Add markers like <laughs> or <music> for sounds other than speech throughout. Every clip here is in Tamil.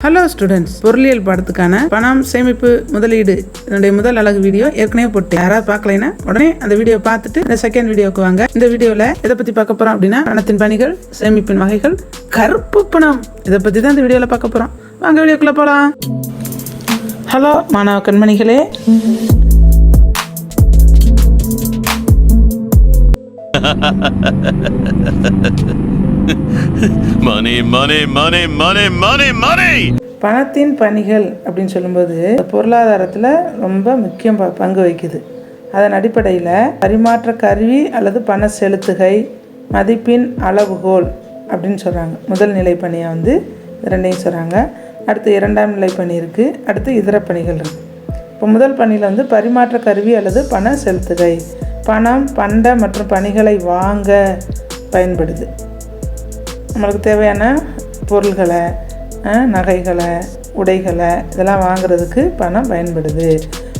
ஹலோ ஸ்டூடெண்ட்ஸ் பொருளியல் பாடத்துக்கான பணம் சேமிப்பு முதலீடு. என்னுடைய முதல் அழகு வீடியோ ஏற்கனவே போட்டு யாராவது பார்க்கலைன்னா உடனே அந்த வீடியோ பார்த்துட்டு இந்த செகண்ட் வீடியோக்கு வாங்க. இந்த வீடியோவில் எதை பற்றி பார்க்க போகிறோம் அப்படின்னா பணத்தின் பணிகள் சேமிப்பின் வகைகள் கருப்பு பணம். இதை பற்றி தான் இந்த வீடியோவில் பார்க்க போகிறோம் வாங்க வீடியோக்குள்ளே போகலாம் ஹலோ மாணவ கண்மணிகளே. <laughs> மணி மணி மணி மணி மணி மணி பணத்தின் பணிகள் அப்படின்னு சொல்லும்போது பொருளாதாரத்தில் ரொம்ப முக்கியம் ப- பங்கு வகிக்குது. அதன் அடிப்படையில் பரிமாற்ற கருவி அல்லது பண செலுத்துகை மதிப்பின் அளவுகோல் அப்படின்னு சொல்கிறாங்க முதல் நிலை பணியை வந்து ரெண்டையும் சொல்கிறாங்க அடுத்து இரண்டாம் நிலை பணி இருக்குது அடுத்து இதர பணிகள் இருக்குது இப்போ முதல் பணியில் வந்து பரிமாற்ற கருவி அல்லது பண செலுத்துகை. பணம் பண்ட மற்றும் பணிகளை வாங்க பயன்படுது. நம்மளுக்கு தேவையான பொருள்களை நகைகளை உடைகளை இதெல்லாம் வாங்குறதுக்கு பணம் பயன்படுது.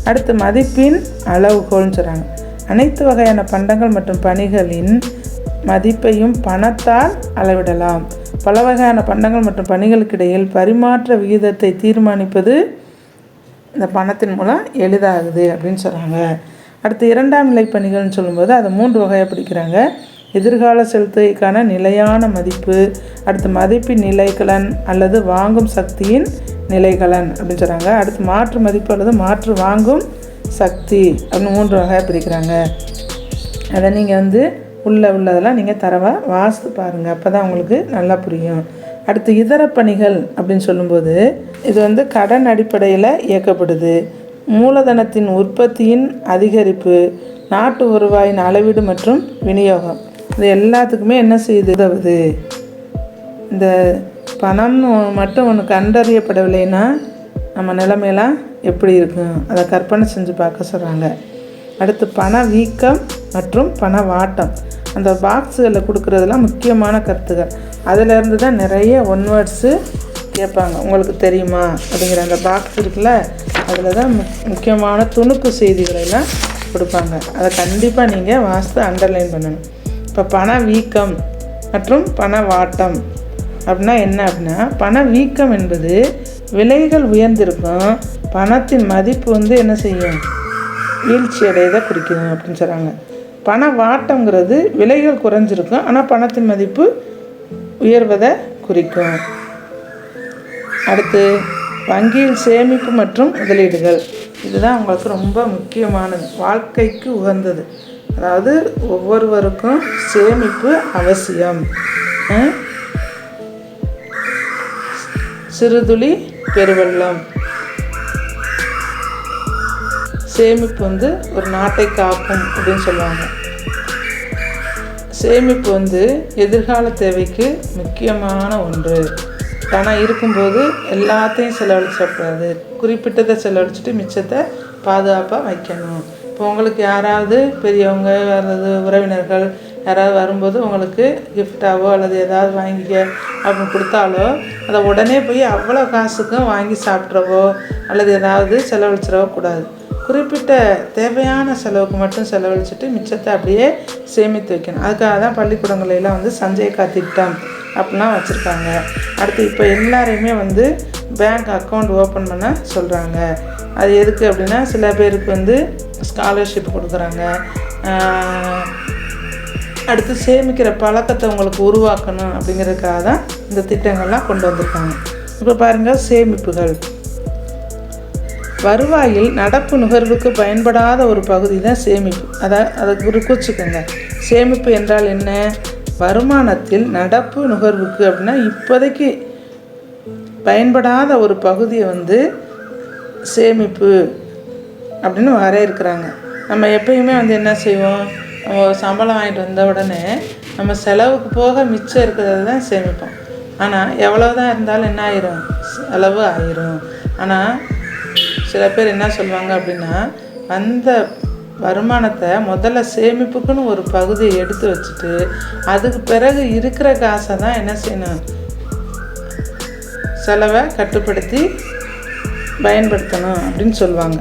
அடுத்து மதிப்பின் அளவுகோல்னு சொல்கிறாங்க அனைத்து வகையான பண்டங்கள் மற்றும் பணிகளின் மதிப்பையும் பணத்தால் அளவிடலாம். பல வகையான பண்டங்கள் மற்றும் பணிகளுக்கு இடையில் பரிமாற்ற விகிதத்தை தீர்மானிப்பது இந்த பணத்தின் மூலம் எளிதாகுது அப்படின்னு சொல்கிறாங்க அடுத்து இரண்டாம் நிலை பணிகள்னு சொல்லும்போது அதை மூன்று வகையாக பிடிக்கிறாங்க எதிர்கால செலுத்துகைக்கான நிலையான மதிப்பு அடுத்து மதிப்பின் நிலைக்கலன் அல்லது வாங்கும் சக்தியின் நிலைக்கலன் அப்படின்னு சொல்கிறாங்க அடுத்து மாற்று மதிப்பு அல்லது மாற்று வாங்கும் சக்தி அப்படின்னு மூன்று வகையாக பிரிக்கிறாங்க. அதை நீங்கள் வந்து உள்ளே உள்ளதெல்லாம் நீங்கள் தரவாக வாசித்து பாருங்கள் அப்போ தான் உங்களுக்கு நல்லா புரியும். அடுத்து இதர பணிகள் அப்படின்னு சொல்லும்போது இது வந்து கடன் அடிப்படையில் இயக்கப்படுது. மூலதனத்தின் உற்பத்தியின் அதிகரிப்பு நாட்டு வருவாயின் அளவீடு மற்றும் விநியோகம். இது எல்லாத்துக்குமே என்ன செய்யுது உதவுது? இந்த பணம்னு மட்டும் ஒன்று கண்டறியப்படவில்லைன்னா நம்ம நிலைமையெல்லாம் எப்படி இருக்கும்? அதை கற்பனை செஞ்சு பார்க்க சொல்கிறாங்க அடுத்து பண வீக்கம் மற்றும் பண வாட்டம். அந்த பாக்ஸுகளில் கொடுக்குறதுலாம் முக்கியமான கருத்துக்கள் அதிலேருந்து தான் நிறைய ஒன் வேர்ட்ஸு கேட்பாங்க. உங்களுக்கு தெரியுமா? அப்படிங்கிற அந்த பாக்ஸ் இருக்குல்ல அதில் தான் முக்கியமான துணுக்கு செய்திகளை எல்லாம் கொடுப்பாங்க. அதை கண்டிப்பாக நீங்கள் வாஸ்து அண்டர்லைன் பண்ணணும். இப்போ பண வீக்கம் மற்றும் பண வாட்டம் அப்படின்னா என்ன அப்படின்னா பண வீக்கம் என்பது விலைகள் உயர்ந்திருக்கும் பணத்தின் மதிப்பு வந்து என்ன செய்யும்? வீழ்ச்சி அடையதை குறிக்கும் அப்படின்னு சொல்கிறாங்க பண வாட்டங்கிறது விலைகள் குறைஞ்சிருக்கும் ஆனால் பணத்தின் மதிப்பு உயர்வதை குறிக்கும். அடுத்து வங்கியில் சேமிப்பு மற்றும் முதலீடுகள். இதுதான் உங்களுக்கு ரொம்ப முக்கியமானது. வாழ்க்கைக்கு உகந்தது. அதாவது ஒவ்வொருவருக்கும் சேமிப்பு அவசியம். சிறுதுளி பெருவெள்ளம். சேமிப்பு வந்து ஒரு நாட்டை காக்கும் அப்படின்னு சொல்லுவாங்க. சேமிப்பு வந்து எதிர்கால தேவைக்கு முக்கியமான ஒன்று. பணம் இருக்கும்போது எல்லாத்தையும் செலவழிச்சிடக்கூடாது குறிப்பிட்டதை செலவழிச்சிட்டு மிச்சத்தை பாதுகாப்பாக வைக்கணும். இப்போ உங்களுக்கு யாராவது பெரியவங்க அல்லது உறவினர்கள் யாராவது வரும்போது உங்களுக்கு கிஃப்டாவோ அல்லது ஏதாவது வாங்கிக்க அப்படின்னு கொடுத்தாலோ அதை உடனே போய் அவ்வளோ காசுக்கும் வாங்கி சாப்பிட்றவோ அல்லது ஏதாவது செலவழிச்சிடவோ கூடாது. குறிப்பிட்ட தேவையான செலவுக்கு மட்டும் செலவழிச்சிட்டு மிச்சத்தை அப்படியே சேமித்து வைக்கணும். அதுக்காக தான் பள்ளிக்கூடங்களெல்லாம் வந்து சஞ்சய் காத்திட்டம் அப்படிலாம் வச்சுருக்காங்க. அடுத்து இப்போ எல்லாரையுமே வந்து பேங்க் அக்கௌண்ட் ஓப்பன் பண்ண சொல்கிறாங்க அது எதுக்கு அப்படின்னா சில பேருக்கு வந்து ஸ்காலர்ஷிப் கொடுக்குறாங்க. அடுத்து சேமிக்கிற பழக்கத்தை உங்களுக்கு உருவாக்கணும் அப்படிங்கிறதுக்காக தான் இந்த திட்டங்கள்லாம் கொண்டு வந்திருக்காங்க. இப்போ பாருங்கள் சேமிப்புகள். வருவாயில் நடப்பு நுகர்வுக்கு பயன்படாத ஒரு பகுதி தான் சேமிப்பு. அதை அதை குறி குறிச்சுக்கோங்க. சேமிப்பு என்றால் என்ன? வருமானத்தில் நடப்பு நுகர்வுக்கு அப்படின்னா இப்போதைக்கு பயன்படாத ஒரு பகுதியை வந்து சேமிப்பு அப்படின்னு வரையறுக்கிறாங்க நம்ம எப்பயுமே வந்து என்ன செய்வோம்? நம்ம சம்பளம் வாங்கிட்டு வந்த உடனே நம்ம செலவுக்கு போக மிச்சம் இருக்கிறது தான் சேமிப்போம். ஆனால் எவ்வளோ தான் இருந்தாலும் என்ன ஆயிரும்? செலவு ஆயிரும். ஆனால் சில பேர் என்ன சொல்லுவாங்க அப்படின்னா அந்த வருமானத்தை முதல்ல சேமிப்புக்குன்னு ஒரு பகுதியை எடுத்து வச்சுட்டு அதுக்கு பிறகு இருக்கிற காசை தான் என்ன செய்யணும்? செலவை கட்டுப்படுத்தி பயன்படுத்தணும் அப்படின்னு சொல்லுவாங்க.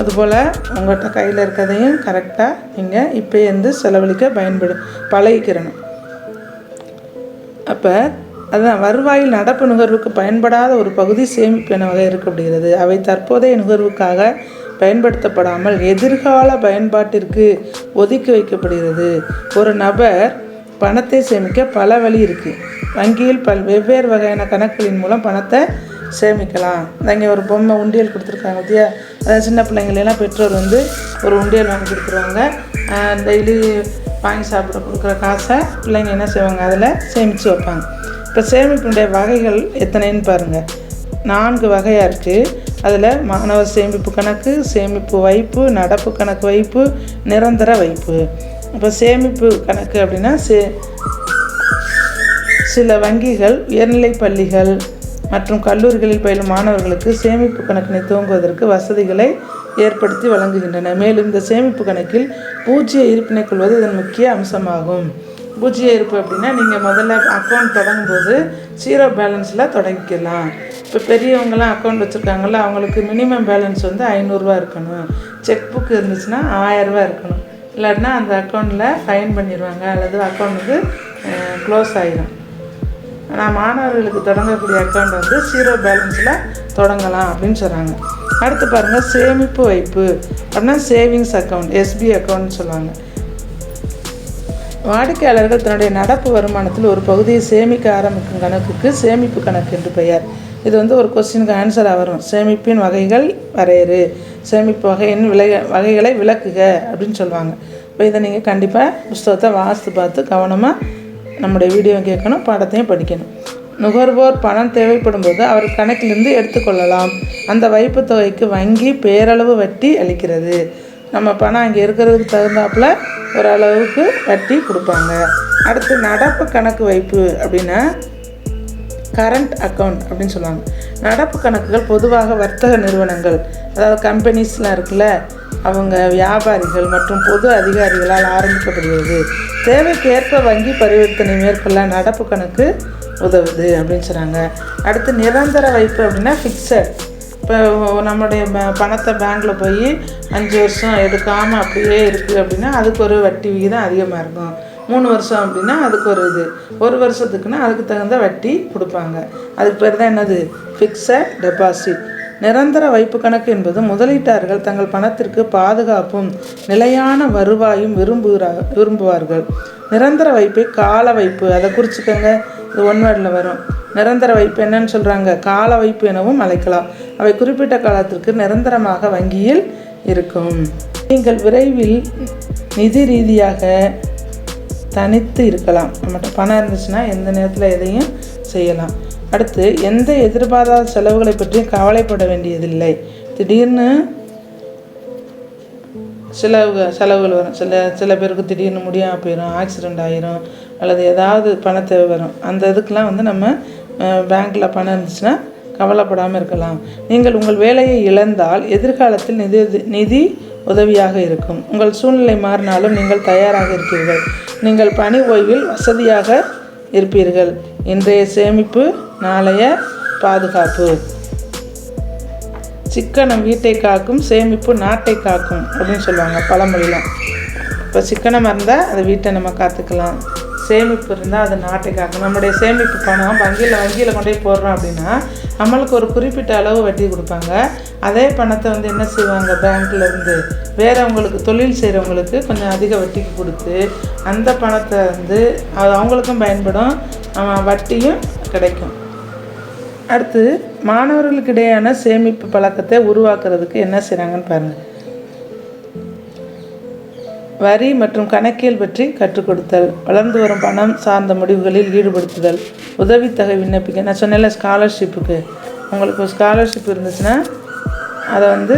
அதுபோல் உங்கள்கிட்ட கையில் இருக்கிறதையும் கரெக்டாக நீங்கள் இப்போ இருந்து செலவழிக்க பயன்படும் பழகிக்கிறணும். அப்போ அதுதான் வருவாயில் நடப்பு நுகர்வுக்கு பயன்படாத ஒரு பகுதி சேமிப்பு என வகை இருக்கப்படுகிறது. அவை தற்போதைய நுகர்வுக்காக பயன்படுத்தப்படாமல் எதிர்கால பயன்பாட்டிற்கு ஒதுக்கி வைக்கப்படுகிறது. ஒரு நபர் பணத்தை சேமிக்க பல வழி இருக்குது வங்கியில் பல் வெவ்வேறு வகையான கணக்குகளின் மூலம் பணத்தை சேமிக்கலாம். இங்கே ஒரு பொம்மை உண்டியல் கொடுத்துருக்காங்க பத்தியா? அதாவது சின்ன பிள்ளைங்களெல்லாம் பெற்றோர் வந்து ஒரு உண்டியல் வாங்கி கொடுத்துருவாங்க டெய்லி வாங்கி சாப்பிட கொடுக்குற காசை பிள்ளைங்க என்ன செய்வாங்க? அதில் சேமித்து வைப்பாங்க. இப்போ சேமிப்பினுடைய வகைகள் எத்தனைன்னு பாருங்கள் நான்கு வகையாக இருக்குது அதில் மாணவர் சேமிப்பு கணக்கு சேமிப்பு வைப்பு நடப்பு கணக்கு வைப்பு நிரந்தர வைப்பு. இப்போ சேமிப்பு கணக்கு அப்படின்னா சே சில வங்கிகள் உயர்நிலை பள்ளிகள் மற்றும் கல்லூரிகளில் பயிலும் மாணவர்களுக்கு சேமிப்பு கணக்கினை துவங்குவதற்கு வசதிகளை ஏற்படுத்தி வழங்குகின்றன. மேலும் இந்த சேமிப்பு கணக்கில் பூஜ்ஜிய இருப்பினை கொள்வது இதன் முக்கிய அம்சமாகும். பூஜ்ஜிய இருப்பு அப்படின்னா நீங்கள் முதல்ல அக்கௌண்ட் தொடங்கும்போது ஜீரோ பேலன்ஸில் தொடங்கிக்கலாம். இப்போ பெரியவங்களாம் அக்கௌண்ட் வச்சுருக்காங்கல்ல அவங்களுக்கு மினிமம் பேலன்ஸ் வந்து ஐநூறுரூவா இருக்கணும். செக் புக் இருந்துச்சுன்னா ஆயரூவா இருக்கணும். இல்லாட்டினா அந்த அக்கௌண்ட்டில் ஃபைன் பண்ணிடுவாங்க அல்லது அக்கௌண்ட்டுக்கு க்ளோஸ் ஆகிடும் ஆனால் மாணவர்களுக்கு தொடங்கக்கூடிய அக்கௌண்ட் வந்து ஜீரோ பேலன்ஸில் தொடங்கலாம் அப்படின்னு சொல்கிறாங்க அடுத்து பாருங்கள் சேமிப்பு வைப்பு அப்படின்னா சேவிங்ஸ் அக்கௌண்ட் எஸ்பி அக்கௌண்ட்னு சொல்லுவாங்க. வாடிக்கையாளர்கள் தன்னுடைய நடப்பு வருமானத்தில் ஒரு பகுதியை சேமிக்க ஆரம்பிக்கும் கணக்குக்கு சேமிப்பு கணக்கு என்று பெயர். இது வந்து ஒரு கொஸ்டினுக்கு ஆன்சராக வரும். சேமிப்பின் வகைகள் வரையறு. சேமிப்பு வகையின் விலை வகைகளை விளக்குக அப்படின்னு சொல்லுவாங்க. இப்போ இதை நீங்கள் கண்டிப்பாக புஸ்தகத்தை வாசித்து பார்த்து கவனமாக நம்முடைய வீடியோ கேட்கணும் பாடத்தையும் படிக்கணும். நுகர்வோர் பணம் தேவைப்படும் போது அவர் கணக்கிலிருந்து எடுத்துக்கொள்ளலாம். அந்த வைப்பு தொகைக்கு வங்கி பேரளவு வட்டி அளிக்கிறது. நம்ம பணம் அங்கே இருக்கிறதுக்கு தகுந்தாப்புல ஓரளவுக்கு வட்டி கொடுப்பாங்க. அடுத்து நடப்பு கணக்கு வைப்பு அப்படின்னா கரண்ட் அக்கவுண்ட் அப்படின்னு சொல்லுவாங்க. நடப்பு கணக்குகள் பொதுவாக வர்த்தக நிறுவனங்கள் அதாவது கம்பெனிஸ்லாம் இருக்குல்ல அவங்க வியாபாரிகள் மற்றும் பொது அதிகாரிகளால் ஆரம்பிக்கப்படுகிறது. தேவைக்கேற்ப வங்கி பரிவர்த்தனை மேற்கொள்ள நடப்பு கணக்கு உதவுது அப்படின்னு சொல்கிறாங்க அடுத்து நிரந்தர வைப்பு அப்படின்னா ஃபிக்ஸட் இப்போ நம்மளுடைய பணத்தை பேங்க்கில் போய் அஞ்சு வருஷம் எடுக்காமல் அப்படியே இருக்குது அப்படின்னா அதுக்கு ஒரு வட்டி விகிதம் அதிகமாக இருக்கும். மூணு வருஷம் அப்படின்னா அதுக்கு ஒரு இது. ஒரு வருஷத்துக்குன்னா அதுக்கு தகுந்த வட்டி கொடுப்பாங்க. அதுக்கு பேர் தான் என்னது? ஃபிக்ஸட் டெபாசிட் நிரந்தர வைப்பு கணக்கு என்பது முதலீட்டாளர்கள் தங்கள் பணத்திற்கு பாதுகாப்பும் நிலையான வருவாயும் விரும்புகிறா விரும்புவார்கள். நிரந்தர வைப்பை கால வைப்பு. அதை குறிச்சிக்கங்க. இது ஒன் வேர்டில் வரும். நிரந்தர வைப்பு என்னன்னு சொல்கிறாங்க கால வைப்பு எனவும் அழைக்கலாம். அவை குறிப்பிட்ட காலத்திற்கு நிரந்தரமாக வங்கியில் இருக்கும். நீங்கள் விரைவில் நிதி ரீதியாக தனித்து இருக்கலாம். நம்மகிட்ட பணம் இருந்துச்சுன்னா எந்த நேரத்தில் எதையும் செய்யலாம். அடுத்து எந்த எதிர்பாராத செலவுகளை பற்றியும் கவலைப்பட வேண்டியதில்லை. திடீர்னு செலவு செலவுகள் வரும். சில சில பேருக்கு திடீர்னு முடியாமல் போயிடும் ஆக்சிடெண்ட் ஆயிரும் அல்லது ஏதாவது பண தேவை வரும். அந்த இதுக்கெலாம் வந்து நம்ம பேங்க்கில் பணம் இருந்துச்சுன்னா கவலைப்படாமல் இருக்கலாம். நீங்கள் உங்கள் வேலையை இழந்தால் எதிர்காலத்தில் நிதி நிதி உதவியாக இருக்கும். உங்கள் சூழ்நிலை மாறினாலும் நீங்கள் தயாராக இருப்பீர்கள் நீங்கள் பணி ஓய்வில் வசதியாக இருப்பீர்கள். இன்றைய சேமிப்பு நாளைய பாதுகாப்பு. சிக்கனம் வீட்டை காக்கும் சேமிப்பு நாட்டை காக்கும் அப்படின்னு சொல்லுவாங்க பழமொழியில். இப்போ சிக்கனம் இருந்தால் அதை வீட்டை நம்ம காத்துக்கலாம். சேமிப்பு இருந்தால் அது நாட்டை காக்கும். நம்முடைய சேமிப்பு பணம் வங்கியில் வங்கியில் கொண்டு போய் போடுறோம் அப்படின்னா நம்மளுக்கு ஒரு குறிப்பிட்ட அளவு வட்டி கொடுப்பாங்க. அதே பணத்தை வந்து என்ன செய்வாங்க? பேங்க்லேருந்து வேறவங்களுக்கு தொழில் செய்கிறவங்களுக்கு கொஞ்சம் அதிக வட்டிக்கு கொடுத்து அந்த பணத்தை வந்து அது அவங்களுக்கும் பயன்படும். நம்ம வட்டியும் கிடைக்கும். அடுத்து மாணவர்களுக்கு இடையான சேமிப்பு பழக்கத்தை உருவாக்குறதுக்கு என்ன செய்கிறாங்கன்னு பாருங்கள் வரி மற்றும் கணக்கியல் பற்றி கற்றுக் கொடுத்தல் வளர்ந்து வரும் பணம் சார்ந்த முடிவுகளில் ஈடுபடுத்துதல் உதவித்தொகை விண்ணப்பிக்க நான் சொன்னேன்ல ஸ்காலர்ஷிப்புக்கு உங்களுக்கு ஸ்காலர்ஷிப் இருந்துச்சுன்னா அதை வந்து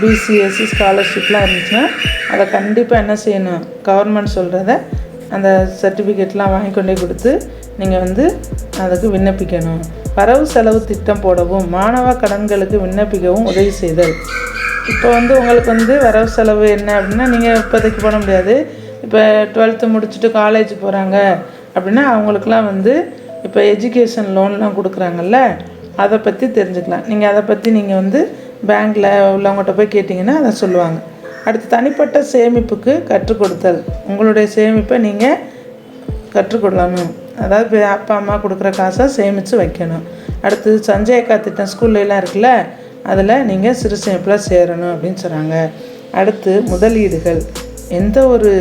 பிசிஎஸ்சி ஸ்காலர்ஷிப்லாம் இருந்துச்சுன்னா அதை கண்டிப்பாக என்ன செய்யணும்? கவர்மெண்ட் சொல்கிறத அந்த சர்டிஃபிகேட்லாம் வாங்கி கொண்டு கொடுத்து நீங்கள் வந்து அதுக்கு விண்ணப்பிக்கணும். வரவு செலவு திட்டம் போடவும் மாணவ கடன்களுக்கு விண்ணப்பிக்கவும் உதவி செய்தல். இப்போ வந்து உங்களுக்கு வந்து வரவு செலவு என்ன அப்படின்னா நீங்கள் இப்போதைக்கு போட முடியாது. இப்போ டுவெல்த்து முடிச்சுட்டு காலேஜ் போகிறாங்க அப்படின்னா அவங்களுக்குலாம் வந்து இப்போ எஜுகேஷன் லோன்லாம் கொடுக்குறாங்கல்ல அதை பற்றி தெரிஞ்சுக்கலாம். நீங்கள் அதை பற்றி நீங்கள் வந்து பேங்க்கில் உள்ளவங்கள்ட்ட போய் கேட்டிங்கன்னா அதை சொல்லுவாங்க. அடுத்து தனிப்பட்ட சேமிப்புக்கு கற்றுக் கொடுத்தல். உங்களுடைய சேமிப்பை நீங்கள் கற்றுக்கொள்ளணும் அதாவது அப்பா அம்மா கொடுக்குற காசை சேமித்து வைக்கணும். அடுத்து சஞ்சயக்கா திட்டம் ஸ்கூல்லலாம் இருக்குல்ல அதில் நீங்கள் சிறு சேமிப்பில் சேரணும் அப்படின்னு சொல்கிறாங்க அடுத்து முதலீடுகள். எந்த ஒரு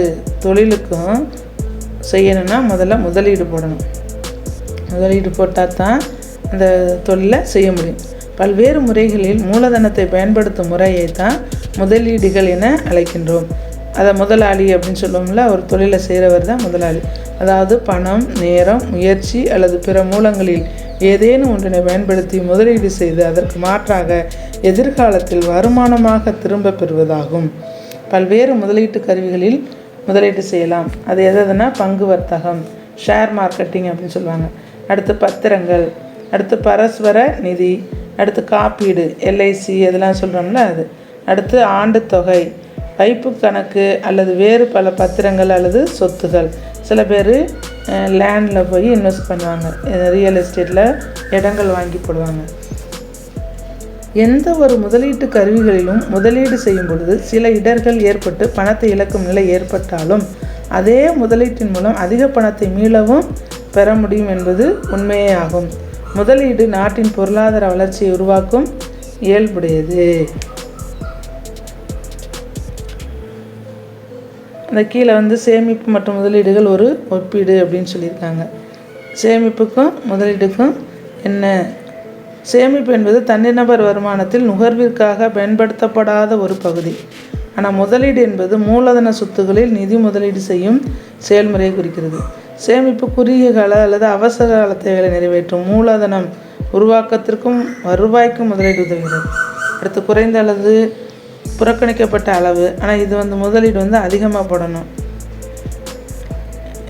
தொழிலுக்கும் செய்யணும்னா முதல்ல முதலீடு போடணும். முதலீடு போட்டால் தான் அந்த தொழிலை செய்ய முடியும். பல்வேறு முறைகளில் மூலதனத்தை பயன்படுத்தும் முறையை தான் முதலீடுகள் என அழைக்கின்றோம். அதை முதலாளி அப்படின்னு சொல்லுவோம்ல ஒரு தொழிலை செய்கிறவர் தான் முதலாளி. அதாவது பணம் நேரம் முயற்சி அல்லது பிற மூலங்களில் ஏதேனும் ஒன்றினை பயன்படுத்தி முதலீடு செய்து அதற்கு மாற்றாக எதிர்காலத்தில் வருமானமாக திரும்ப பெறுவதாகும். பல்வேறு முதலீட்டு கருவிகளில் முதலீடு செய்யலாம். அது எதுனா பங்கு வர்த்தகம் ஷேர் மார்க்கெட்டிங் அப்படின்னு சொல்லுவாங்க. அடுத்து பத்திரங்கள் அடுத்து பரஸ்பர நிதி அடுத்து காப்பீடு எல்ஐசி இதெல்லாம் சொல்கிறோம்ல அது. அடுத்து ஆண்டு தொகை வைப்பு கணக்கு அல்லது வேறு பல பத்திரங்கள் அல்லது சொத்துகள். சில பேர் லேண்டில் போய் இன்வெஸ்ட் பண்ணுவாங்க. ரியல் எஸ்டேட்டில் இடங்கள் வாங்கி போடுவாங்க. எந்த ஒரு முதலீட்டு கருவிகளிலும் முதலீடு செய்யும் பொழுது சில இடர்கள் ஏற்பட்டு பணத்தை இழக்கும் நிலை ஏற்பட்டாலும் அதே முதலீட்டின் மூலம் அதிக பணத்தை மீளவும் பெற முடியும் என்பது உண்மையே ஆகும். முதலீடு நாட்டின் பொருளாதார வளர்ச்சியை உருவாக்கும் இயல்புடையது. அந்த கீழே வந்து சேமிப்பு மற்றும் முதலீடுகள் ஒரு ஒப்பீடு அப்படின்னு சொல்லியிருக்காங்க. சேமிப்புக்கும் முதலீடுக்கும் என்ன? சேமிப்பு என்பது தனிநபர் வருமானத்தில் நுகர்விற்காக பயன்படுத்தப்படாத ஒரு பகுதி. ஆனால் முதலீடு என்பது மூலதன சொத்துகளில் நிதி முதலீடு செய்யும் செயல்முறையை குறிக்கிறது. சேமிப்பு குறுகிய கால அல்லது அவசர கால தேவைகளை நிறைவேற்றும் மூலதனம் உருவாக்கத்திற்கும் வருவாய்க்கும் முதலீடு உதவுகிறது. அடுத்து குறைந்த அல்லது புறக்கணிக்கப்பட்ட அளவு. ஆனால் இது வந்து முதலீடு வந்து அதிகமாக போடணும்.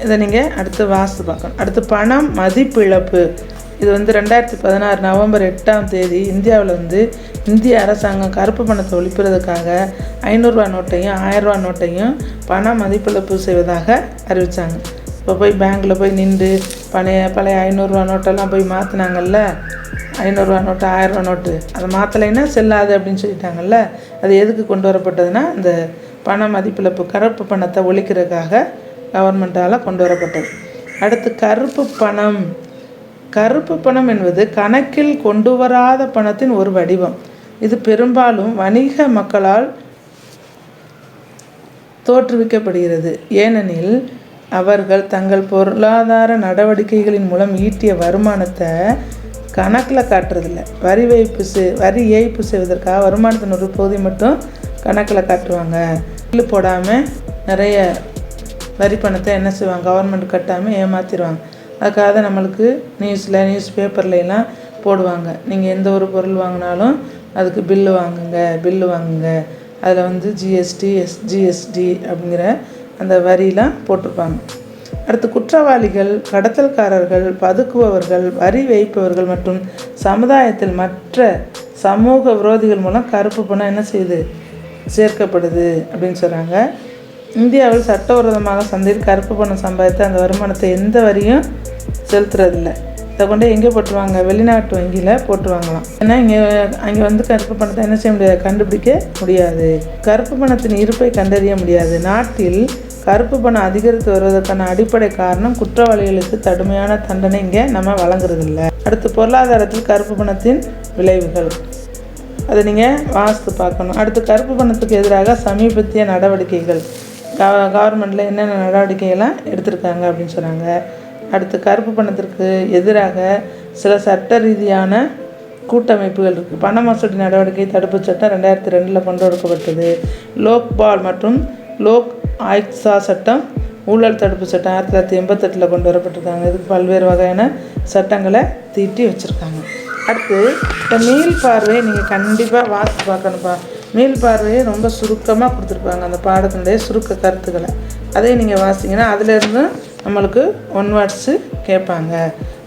இதை நீங்கள் அடுத்து வாசித்து பார்க்கணும். அடுத்து பணம் மதிப்பிழப்பு. இது வந்து ரெண்டாயிரத்தி பதினாறு நவம்பர் எட்டாம் தேதி இந்தியாவில் வந்து இந்திய அரசாங்கம் கருப்பு பணத்தை ஒழிப்பதற்காக ஐநூறுரூவா நோட்டையும் ஆயிரரூவா நோட்டையும் பண மதிப்பிழப்பு செய்வதாக அறிவித்தாங்க இப்போ போய் பேங்க்கில் போய் நின்று பழைய பழைய ஐநூறுரூவா நோட்டெல்லாம் போய் மாற்றினாங்கல்ல ஐநூறுரூவா நோட்டு ஆயிரரூவா நோட்டு. அதை மாற்றலைன்னா செல்லாது அப்படின்னு சொல்லிட்டாங்கல்ல? அது எதுக்கு கொண்டு வரப்பட்டதுன்னா அந்த பண மதிப்பிழப்பு கருப்பு பணத்தை ஒழிக்கிறதுக்காக கவர்மெண்ட்டால் கொண்டு வரப்பட்டது. அடுத்து கருப்பு பணம். கருப்பு பணம் என்பது கணக்கில் கொண்டு வராத பணத்தின் ஒரு வடிவம். இது பெரும்பாலும் வணிக மக்களால் தோற்றுவிக்கப்படுகிறது. ஏனெனில் அவர்கள் தங்கள் பொருளாதார நடவடிக்கைகளின் மூலம் ஈட்டிய வருமானத்தை கணக்கில் காட்டுறதில்ல. வரி வைப்பு செய் வரி ஏய்ப்பு செய்வதற்காக வருமானத்தின் ஒரு பகுதி மட்டும் கணக்கில் காட்டுவாங்க. பில்லு போடாமல் நிறைய வரி பணத்தை என்ன செய்வாங்க? கவர்மெண்ட் கட்டாமல் ஏமாற்றிடுவாங்க அதுக்காக தான் நம்மளுக்கு நியூஸில் நியூஸ் பேப்பர்லாம் போடுவாங்க. நீங்கள் எந்த ஒரு பொருள் வாங்கினாலும் அதுக்கு பில்லு வாங்குங்க பில்லு வாங்குங்க. அதில் வந்து ஜிஎஸ்டி எஸ் ஜிஎஸ்டி அப்படிங்கிற அந்த வரிலாம் போட்டிருப்பாங்க. அடுத்து குற்றவாளிகள் கடத்தல்காரர்கள் பதுக்குபவர்கள் வரி வைப்பவர்கள் மற்றும் சமுதாயத்தில் மற்ற சமூக விரோதிகள் மூலம் கருப்பு பணம் என்ன செய்யுது? சேர்க்கப்படுது அப்படின்னு சொல்கிறாங்க இந்தியாவில் சட்டவிரோதமாக சந்தையில் கருப்பு பணம் சம்பாதித்த அந்த வருமானத்தை எந்த வரியும் செலுத்துறதில்ல. இதை கொண்டு எங்கே போட்டுருவாங்க? வெளிநாட்டு வங்கியில் போட்டுருவாங்களாம். ஏன்னா இங்கே அங்கே வந்து கருப்பு பணத்தை என்ன செய்ய முடியாது? கண்டுபிடிக்க முடியாது. கருப்பு பணத்தின் இருப்பை கண்டறிய முடியாது. நாட்டில் கருப்பு பணம் அதிகரித்து வருவதற்கான அடிப்படை காரணம் குற்றவாளிகளுக்கு கடுமையான தண்டனை இங்கே நம்ம வழங்குறதில்ல. அடுத்து பொருளாதாரத்தில் கருப்பு பணத்தின் விளைவுகள். அதை நீங்கள் வாசித்து பார்க்கணும். அடுத்து கருப்பு பணத்துக்கு எதிராக சமீபத்திய நடவடிக்கைகள். கவ கவர்மெண்ட்டில் என்னென்ன நடவடிக்கைகள்லாம் எடுத்திருக்காங்க அப்படின்னு சொன்னாங்க. அடுத்து கருப்பு பணத்திற்கு எதிராக சில சட்ட ரீதியான கூட்டமைப்புகள் இருக்குது பண மோசடி நடவடிக்கை தடுப்புச் சட்டம் ரெண்டாயிரத்தி ரெண்டில் கொண்டு வரப்பட்டது. லோக்பால் மற்றும் லோக் ஆயுக்சா சட்டம் ஊழல் தடுப்பு சட்டம் ஆயிரத்தி தொள்ளாயிரத்தி எண்பத்தெட்டில் கொண்டு வரப்பட்டிருக்காங்க. இதுக்கு பல்வேறு வகையான சட்டங்களை தீட்டி வச்சுருக்காங்க. அடுத்து இந்த மீள் பார்வையை நீங்கள் கண்டிப்பாக வாசித்து பார்க்கணுப்பா மீள் பார்வையை ரொம்ப சுருக்கமாக கொடுத்துருப்பாங்க அந்த பாடத்தினுடைய சுருக்க கருத்துக்களை. அதையும் நீங்கள் வாசிங்கன்னா அதுலேருந்து நம்மளுக்கு ஒன் வேர்ட்ஸு கேட்பாங்க.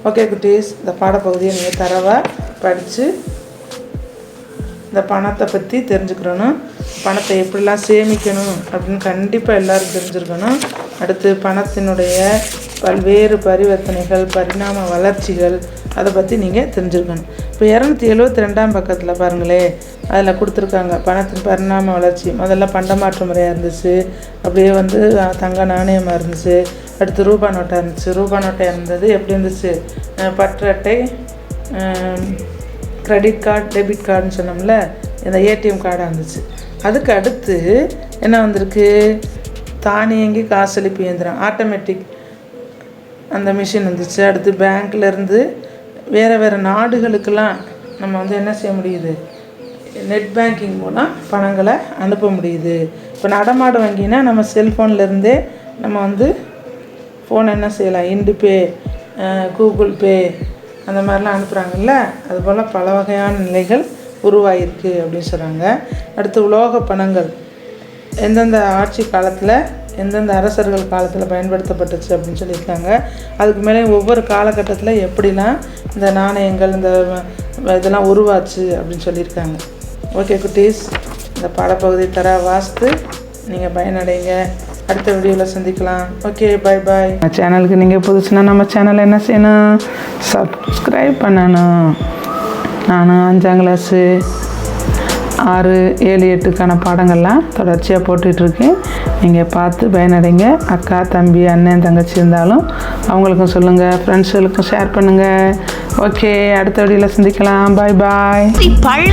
ஓகே குட்டீஸ் இந்த பாடப்பகுதியை நீங்கள் தரவாக படித்து இந்த பணத்தை பற்றி தெரிஞ்சுக்கிறணும் பணத்தை எப்படிலாம் சேமிக்கணும் அப்படின்னு கண்டிப்பாக எல்லோரும் தெரிஞ்சுருக்கணும். அடுத்து பணத்தினுடைய பல்வேறு பரிவர்த்தனைகள் பரிணாம வளர்ச்சிகள் அதை பற்றி நீங்கள் தெரிஞ்சுருக்கணும். இப்போ இரநூத்தி எழுபத்தி ரெண்டாம் பக்கத்தில் பாருங்களேன் அதில் கொடுத்துருக்காங்க. பணத்தின் பரிணாம வளர்ச்சி. முதல்ல பண்டமாற்று முறையாக இருந்துச்சு. அப்படியே வந்து தங்க நாணயமாக இருந்துச்சு. அடுத்து ரூபா நோட்டாக இருந்துச்சு. ரூபா நோட்டாக இருந்தது. எப்படி இருந்துச்சு? அஹ் பற்று அட்டை கார்டு டெபிட் கார்டுன்னு சொன்னோம்ல இந்த ஏடிஎம் கார்டாக இருந்துச்சு. அதுக்கு அடுத்து என்ன வந்திருக்கு? தானியங்கி காசளிப்பு இயந்திரம். ஆட்டோமேட்டிக் அந்த மிஷின் வந்துச்சு. அடுத்து பேங்க்லேருந்து வேறு வேறு நாடுகளுக்கெல்லாம் நம்ம வந்து என்ன செய்ய முடியுது? நெட் பேங்கிங் மூலம் பணங்களை அனுப்ப முடியுது. இப்போ நடமாட வங்கினா நம்ம செல்ஃபோன்லேருந்தே நம்ம வந்து ஃபோன் என்ன செய்யலாம்? இண்டு பே கூகுள் பே அந்த மாதிரிலாம் அனுப்புகிறாங்கல்ல அதுபோல் பல வகையான நிலைகள் உருவாயிருக்கு அப்படின்னு சொல்கிறாங்க அடுத்து உலோக பணங்கள். எந்தெந்த ஆட்சி காலத்தில் எந்தெந்த அரசர்கள் காலத்தில் பயன்படுத்தப்பட்டுச்சு அப்படின்னு சொல்லியிருக்காங்க. அதுக்கு மேலே ஒவ்வொரு காலகட்டத்தில் எப்படிலாம் இந்த நாணயங்கள் இந்த இதெல்லாம் உருவாச்சு அப்படின்னு சொல்லியிருக்காங்க. ஓகே குட்டீஸ் இந்த பாடப்பகுதி தர வாஸ்து நீங்கள் பயனடைங்க. அடுத்த வீடியோவில் சந்திக்கலாம். ஓகே பை பாய் சேனலுக்கு நீங்கள் புதுசுனா நம்ம சேனலை என்ன செய்யணும்? சப்ஸ்கிரைப் பண்ணணும். நான் அஞ்சாம் கிளாஸு ஆறு ஏழு எட்டுக்கான பாடங்கள்லாம் தொடர்ச்சியாக போட்டுட்ருக்கேன். நீங்கள் பார்த்து பயனடைங்க. அக்கா தம்பி அண்ணன் தங்கச்சி இருந்தாலும் அவங்களுக்கும் சொல்லுங்கள் ஃப்ரெண்ட்ஸுகளுக்கும் ஷேர் பண்ணுங்கள் ஓகே அடுத்த வீடியோவில் சந்திக்கலாம். பாய் பாய் பல